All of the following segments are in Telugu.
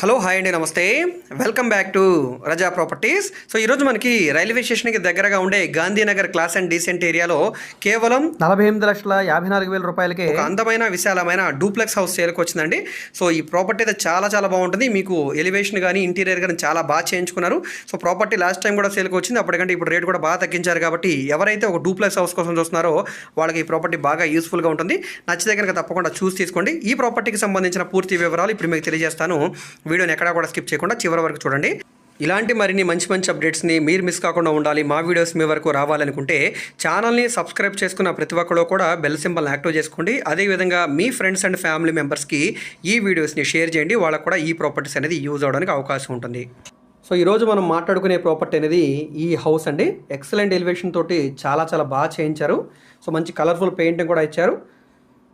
హలో హాయ్ అండి namaste. Welcome back to Raza properties so ఈరోజు మనకి రైల్వే స్టేషన్కి దగ్గరగా ఉండే గాంధీనగర్ క్లాస్ అండ్ డీసెంట్ ఏరియాలో కేవలం నలభై ఎనిమిది లక్షల యాభై నాలుగు వేల రూపాయలకి ఒక అందమైన విశాలమైన డూప్లెక్స్ హౌస్ సేల్కి వచ్చిందండి. సో ఈ ప్రాపర్టీ అయితే చాలా చాలా బాగుంటుంది. మీకు ఎలివేషన్ కానీ ఇంటీరియర్ కానీ చాలా బాగా చేయించుకున్నారు. సో ప్రాపర్టీ లాస్ట్ టైం కూడా సేల్కి వచ్చింది. అప్పటికంటే ఇప్పుడు రేట్ కూడా బాగా తగ్గించారు కాబట్టి ఎవరైతే ఒక డూప్లెక్స్ హౌస్ కోసం చూస్తున్నారో వాళ్ళకి ఈ ప్రాపర్టీ బాగా యూస్ఫుల్గా ఉంటుంది. నచ్చితే కనుక తప్పకుండా చూసి తీసుకోండి. ఈ ప్రాపర్టీకి సంబంధించిన పూర్తి వివరాలు ఇప్పుడు మీకు తెలియజేస్తాను. వీడియోని ఎక్కడా కూడా స్కిప్ చేయకుండా చివరి వరకు చూడండి. ఇలాంటి మరిన్ని మంచి మంచి అప్డేట్స్ని మీరు మిస్ కాకుండా ఉండాలి. మా వీడియోస్ మీ వరకు రావాలనుకుంటే ఛానల్ని సబ్స్క్రైబ్ చేసుకున్న ప్రతి ఒక్కరు కూడా బెల్ సింబల్ యాక్టివ్ చేసుకోండి. అదేవిధంగా మీ ఫ్రెండ్స్ అండ్ ఫ్యామిలీ మెంబర్స్కి ఈ వీడియోస్ని షేర్ చేయండి. వాళ్ళకు కూడా ఈ ప్రాపర్టీస్ అనేది యూజ్ అవడానికి అవకాశం ఉంటుంది. సో ఈరోజు మనం మాట్లాడుకునే ప్రాపర్టీ అనేది ఈ హౌస్ అండి. ఎక్సలెంట్ ఎలివేషన్ తోటి చాలా చాలా బాగా చేయించారు. సో మంచి కలర్ఫుల్ పెయింటింగ్ కూడా ఇచ్చారు.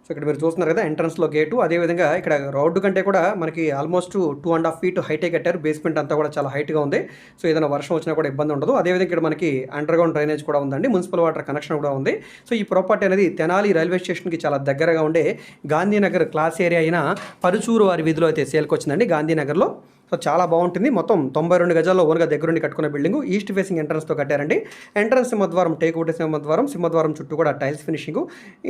సో ఇక్కడ మీరు చూస్తున్నారు కదా ఎంట్రన్స్లో గేటు అదేవిధంగా ఇక్కడ రోడ్డు కంటే కూడా మనకి almost two and half feet హైటే కట్టారు. బేస్మెంట్ అంతా కూడా చాలా హైట్గా ఉంది. సో ఏదైనా వర్షం వచ్చినా కూడా ఇబ్బంది ఉండదు. అదేవిధంగా ఇక్కడ మనకి అండర్గ్రౌండ్ డ్రైనేజ్ కూడా ఉందండి. మున్సిపల్ వాటర్ కనెక్షన్ కూడా ఉంది. సో ఈ ప్రాపర్టీ అనేది తెనాలి రైల్వే స్టేషన్కి చాలా దగ్గరగా ఉండే గాంధీనగర్ క్లాస్ ఏరియా అయిన పరుచూరు వారి వీధిలో అయితే సేల్కి వచ్చిందండి గాంధీనగర్లో. సో చాలా బాగుంటుంది. మొత్తం తొంభై రెండు గజాల్లో ఓన్గా దగ్గరుండి కట్టుకున్న బిల్డింగ్. ఈస్ట్ ఫేసింగ్ ఎంట్రన్స్తో కట్టారండి. ఎంట్రన్స్ సింహద్వారం టేక్ ఒకటి సింహద్వారం సింహద్వారం చుట్టూ కూడా టైల్స్ ఫినిషింగ్.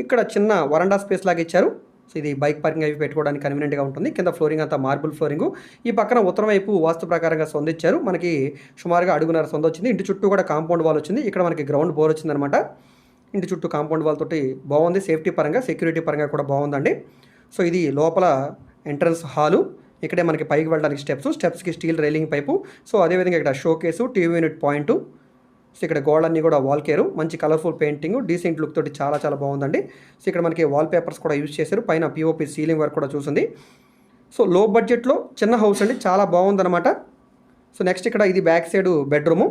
ఇక్కడ చిన్న వరండా స్పేస్ లాగా ఇచ్చారు. సో ఇది బైక్ పార్కింగ్ అవి పెట్టుకోవడానికి కన్వీనియంట్గా ఉంటుంది. కింద ఫ్లోరింగ్ అంతా మార్బుల్ ఫ్లోరింగ్. ఈ పక్కన ఉత్తరం వైపు వాస్తు ప్రకారంగా సొందిచ్చారు. మనకి సుమారుగా అడుగున్నర సొంద వచ్చింది. ఇంటి చుట్టూ కూడా కాంపౌండ్ వాల్ వచ్చింది. ఇక్కడ మనకి గ్రౌండ్ బోర్ వచ్చిందనమాట ఇంటి చుట్టూ కాంపౌండ్ వాల్ తోటి బాగుంది. సేఫ్టీ పరంగా సెక్యూరిటీ పరంగా కూడా బాగుందండి. సో ఇది లోపల ఎంట్రన్స్ హాలు. ఇక్కడే మనకి పైకి వెళ్ళడానికి స్టెప్స్ స్టెప్స్కి స్టీల్ రైలింగ్ పైపు. సో అదేవిధంగా ఇక్కడ showcase TV unit point. So ఇక్కడ గోడలన్నీ కూడా వాల్ కేరు. మంచి కలర్ఫుల్ పెయింటింగ్ డీసెంట్ లుక్ తోటి చాలా చాలా బాగుందండి. సో ఇక్కడ మనకి వాల్ పేపర్స్ కూడా యూజ్ చేశారు. పైన పిఓపి సీలింగ్ వర్క్ కూడా చూసింది. సో లో బడ్జెట్లో చిన్న హౌస్ అండి. చాలా బాగుందన్నమాట. సో నెక్స్ట్ ఇక్కడ ఇది బ్యాక్ సైడ్ బెడ్రూము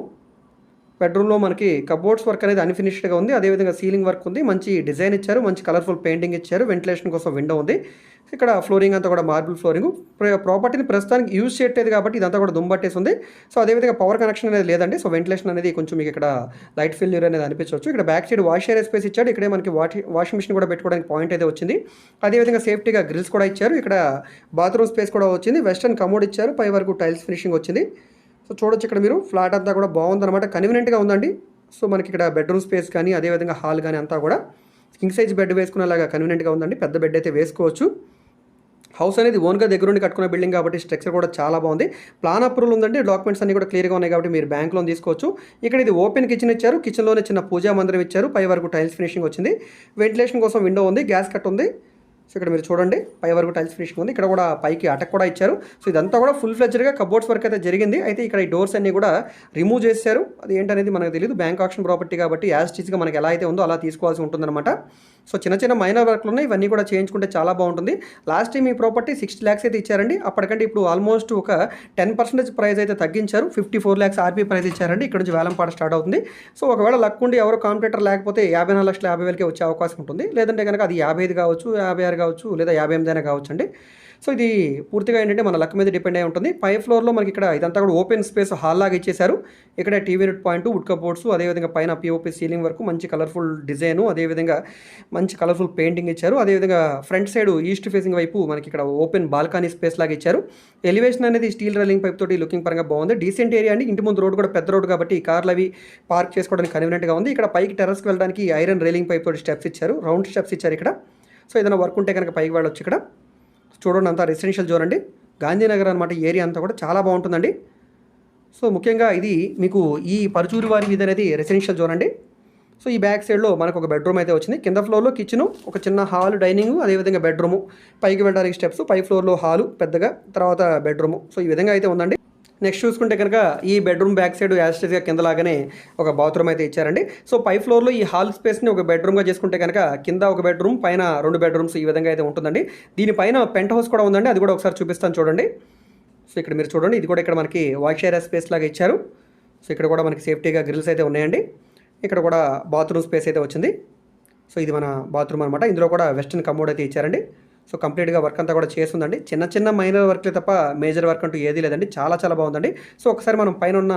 బెడ్రూమ్లో మనకి కబోర్డ్స్ వర్క్ అనేది అన్ఫినిష్డ్గా ఉంది. అదేవిధంగా సీలింగ్ వర్క్ ఉంది. మంచి డిజైన్ ఇచ్చారు. మంచి కలర్ఫుల్ పెయింటింగ్ ఇచ్చారు. వెంటిలేషన్ కోసం విండో ఉంది. ఇక్కడ ఫ్లోరింగ్ అంతా కూడా మార్బుల్ ఫ్లోరింగ్. ప్రాపర్టీని ప్రస్తుతానికి యూజ్ చేయట్లేదు కాబట్టి ఇదంతా కూడా దుంబట్టేసి ఉంది సో అదేవిధంగా పవర్ కనెక్షన్ అనేది లేదండి. సో వెంటిలేషన్ అనేది కొంచెం మీకు ఇక్కడ లైట్ ఫెయిల్యూర్ అనేది అనిపించవచ్చు. ఇక్కడ back side wash area space ఇచ్చాడు. ఇక్కడే మనకి వాషింగ్ మిషన్ కూడా పెట్టుకోవడానికి పాయింట్ అయితే వచ్చింది. అదేవిధంగా సేఫ్టీగా గ్రిల్స్ కూడా ఇచ్చారు. ఇక్కడ బాత్రూమ్ స్పేస్ కూడా వచ్చింది. వెస్టర్న్ కమోడ్ ఇచ్చారు. పై వరకు టైల్స్ ఫినిషింగ్ వచ్చింది. సో చూడొచ్చు ఇక్కడ మీరు. ఫ్లాట్ అంతా కూడా బాగుందన్నమాట. కన్వీనియంట్గా ఉందండి. సో మనకి ఇక్కడ బెడ్రూమ్ స్పేస్ కానీ అదేవిధంగా హాల్ కానీ అంతా కూడా. కింగ్ సైజ్ బెడ్ వేసుకునేలాగా కన్వీనియంట్గా ఉందండి. పెద్ద బెడ్ అయితే వేసుకోవచ్చు. హౌస్ అనేది ఓన్గా దగ్గరుండి కట్టుకున్న బిల్డింగ్ కాబట్టి స్ట్రక్చర్ కూడా చాలా బాగుంది. ప్లాన్ అప్రూవల్ ఉందండి డాక్యుమెంట్స్ అన్ని కూడా క్లియర్గా ఉన్నాయి కాబట్టి మీరు బ్యాంక్ లోన్ తీసుకోవచ్చు. ఇక్కడ ఇది ఓపెన్ కిచెన్ ఇచ్చారు. కిచెన్లోనే చిన్న పూజా మందిరం ఇచ్చారు. పై వరకు టైల్స్ ఫినిషింగ్ వచ్చింది. వెంటిలేషన్ కోసం విండో ఉంది. గ్యాస్ కట్ ఉంది. సో ఇక్కడ మీరు చూడండి పై వరకు టైల్స్ ఫినిషింగ్ ఉంది. ఇక్కడ కూడా పైకి అటక్ కూడా ఇచ్చారు. సో ఇదంతా కూడా ఫుల్ ఫ్లెజ్డ్గా కబోర్డ్స్ వర్క్ అయితే జరిగింది. అయితే ఇక్కడ ఈ డోర్స్ అన్ని కూడా రిమూవ్ చేశారు అది ఏంటనేది మనకు తెలియదు బ్యాంక్ ఆప్షన్ ప్రాపర్టీ కాబట్టి యాజ్ టీజ్గా మనకి ఎలా అయితే ఉందో అలా తీసుకోవాల్సి ఉంటుందన్నమాట. సో చిన్న చిన్న మైనర్ వర్క్లు ఉన్నాయి. ఇవన్నీ కూడా చేయించుకుంటే చాలా బాగుంటుంది. లాస్ట్ టైం ఈ ప్రాపర్టీ సిక్స్టీ ల్యాక్స్ అయితే ఇచ్చారండి. అప్పటికంటే ఇప్పుడు ఆల్మోస్ట్ ఒక టెన్ పర్సెంటేజ్ ప్రైస్ అయితే తగ్గించారు. Fifty four lakhs RP price ఇచ్చారండి. ఇక్కడ నుంచి వేలంపాట స్టార్ట్ అవుతుంది. సో ఒకవేళ లక్ ఉండి కాంపిటేటర్ లేకపోతే యాభై నాలుగు లక్షల యాభై వేలకే వచ్చే అవకాశం ఉంటుంది. లేదంటే కనుక అది యాభై ఐదు కావచ్చు యాభై ఆరు కావచ్చు లేదా యాభై ఎనిమిది అయినా కావచ్చు అండి సో ఇది పూర్తిగా ఏంటంటే మన లక్ మీద డిపెండ్ అయి ఉంటుంది. పై ఫ్లోర్లో మనకి ఇక్కడ ఇదంతా కూడా ఓపెన్ స్పేస్ హాల్ లాగా ఇచ్చేశారు. ఇక్కడ TV unit point wood cupboards అదేవిధంగా పైన పిఓపి సీలింగ్ వరకు మంచి కలర్ఫుల్ డిజైన్ అదేవిధంగా మంచి కలర్ఫుల్ పెయింటింగ్ ఇచ్చారు. అదేవిధంగా ఫ్రంట్ సైడ్ ఈస్ట్ ఫేసింగ్ వైపు మనకి ఇక్కడ ఓపెన్ బాల్కనీ స్పేస్ లాగా ఇచ్చారు. ఎలివేషన్ అనేది స్టీల్ రైలింగ్ పైప్ తోటి లుకింగ్ పరంగా బాగుంది. డీసెంట్ ఏరియా అండి. ఇంటి ముందు రోడ్ కూడా పెద్ద రోడ్ కాబట్టి కార్లు అవి పార్క్ చేసుకోవడానికి కన్వీనియంట్గా ఉంది. ఇక్కడ పైకి టెర్రస్కి వెళ్ళడానికి ఐరన్ రైలింగ్ పైప్ తోటి స్టెప్స్ ఇచ్చారు. రౌండ్ స్టెప్స్ ఇచ్చారు ఇక్కడ. సో ఏదైనా వర్క్ ఉంటే కనుక పైకి వెళ్ళొచ్చు ఇక్కడ. చూడండి అంతా రెసిడెన్షియల్ జోన్ అండి. గాంధీనగర్ అనమాట ఏరియా అంతా కూడా చాలా బాగుంటుందండి. సో ముఖ్యంగా ఇది మీకు ఈ పరుచూరి వారి మీద అనేది రెసిడెన్షియల్ జోన్ అండి. సో ఈ బ్యాక్ సైడ్లో మనకు ఒక బెడ్రూమ్ అయితే వచ్చింది. కింద ఫ్లోర్లో కిచెన్ ఒక చిన్న హాల్ డైనింగ్ అదేవిధంగా బెడ్రూము పైకి వెళ్ళడానికి స్టెప్స్ పై ఫ్లోర్లో హాలు పెద్దగా తర్వాత బెడ్రూము సో ఈ విధంగా అయితే ఉందండి. నెక్స్ట్ చూసుకుంటే కనుక ఈ బెడ్రూమ్ బ్యాక్ సైడ్ యాస్టేజ్గా కింద లాగానే ఒక బాత్రూమ్ అయితే ఇచ్చారండి. సో పై ఫ్లోర్లో ఈ హాల్ స్పేస్ని ఒక బెడ్రూమ్గా చేసుకుంటే కనుక కింద ఒక బెడ్రూమ్ పైన రెండు బెడ్రూమ్స్ ఈ విధంగా అయితే ఉంటుందండి. దీనిపైన పెంట్ హౌస్ కూడా ఉందండి. అది కూడా ఒకసారి చూపిస్తాను చూడండి. సో ఇక్కడ మీరు చూడండి. ఇది కూడా ఇక్కడ మనకి వాష్ ఏరియా స్పేస్ లాగా ఇచ్చారు. సో ఇక్కడ కూడా మనకి సేఫ్టీగా గ్రిల్స్ అయితే ఉన్నాయండి. ఇక్కడ కూడా బాత్రూమ్ స్పేస్ అయితే వచ్చింది. సో ఇది మన బాత్రూమ్ అనమాట ఇందులో కూడా వెస్టర్న్ కమోడ్ అయితే ఇచ్చారండి. సో కంప్లీట్గా వర్క్ అంతా కూడా చేస్తుందండి. చిన్న చిన్న మైనర్ వర్క్లే తప్ప మేజర్ వర్క్ అంటూ ఏదీ లేదండి. చాలా చాలా బాగుందండి. సో ఒకసారి మనం పైన ఉన్న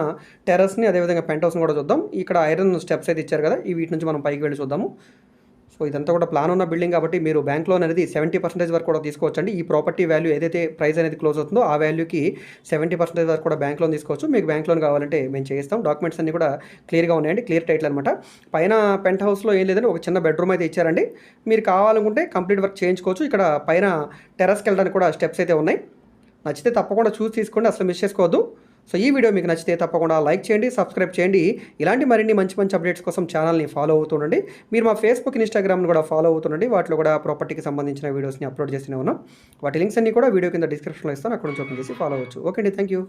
టెరస్ని అదేవిధంగా పెంట్ హౌస్ని కూడా చూద్దాం. ఇక్కడ ఐరన్ స్టెప్స్ అయితే ఇచ్చారు కదా ఈ వీటి నుంచి మనం పైకి వెళ్ళి చూద్దాము. సో ఇదంతా కూడా ప్లాన్ ఉన్న బిల్డింగ్ కాబట్టి మీరు బ్యాంక్ లోన్ అనేది సెవెంటీ పర్సెంటేజ్ వరకు కూడా తీసుకోవచ్చు అండి ఈ ప్రాపర్టీ వాల్యూ ఏదైతే ప్రైస్ అనేది క్లోజ్ అవుతుందో ఆ వాల్యూకి సెవెంటీ పర్సెంటేజ్ వరకు కూడా బ్యాంక్ లోన్ తీసుకోవచ్చు. మీకు బ్యాంక్ లోన్ కావాలంటే మేము చేయిస్తాం. డాక్యుమెంట్స్ అన్ని కూడా క్లియర్గా ఉన్నాయండి. క్లియర్ టైటిల్ అనమాట పైన పెంట్ హౌస్లో ఏం లేదండి. ఒక చిన్న బెడ్రూమ్ అయితే ఇచ్చారండి. మీరు కావాలనుకుంటే కంప్లీట్ వర్క్ చేయించుకోవచ్చు. ఇక్కడ పైన టెర్రస్కి వెళ్ళడానికి కూడా స్టెప్స్ అయితే ఉన్నాయి. నచ్చితే తప్పకుండా చూసి తీసుకోండి. అసలు మిస్ చేసుకోవద్దు. సో ఈ వీడియో మీకు నచ్చితే తప్పకుండా లైక్ చేయండి సబ్స్క్రైబ్ చేయండి. ఇలాంటి మరిన్ని మంచి మంచి అప్డేట్స్ కోసం ఛానల్ని ఫాలో అవుతుండండి మీరు మా ఫేస్బుక్ ఇన్స్టాగ్రామ్ని కూడా ఫాలో అవుతుండండి వాటిలో కూడా ప్రాపర్టీకి సంబంధించిన వీడియోస్ని అప్లోడ్ చేస్తూనే ఉన్నాం. వాటి లింక్స్ అన్ని కూడా వీడియో కింద డిస్క్రిప్షన్లో ఇస్తాను. అక్కడ నుంచి ఓపెన్ చేసి ఫాలో అవచ్చు ఓకే అండి థ్యాంక్ యూ.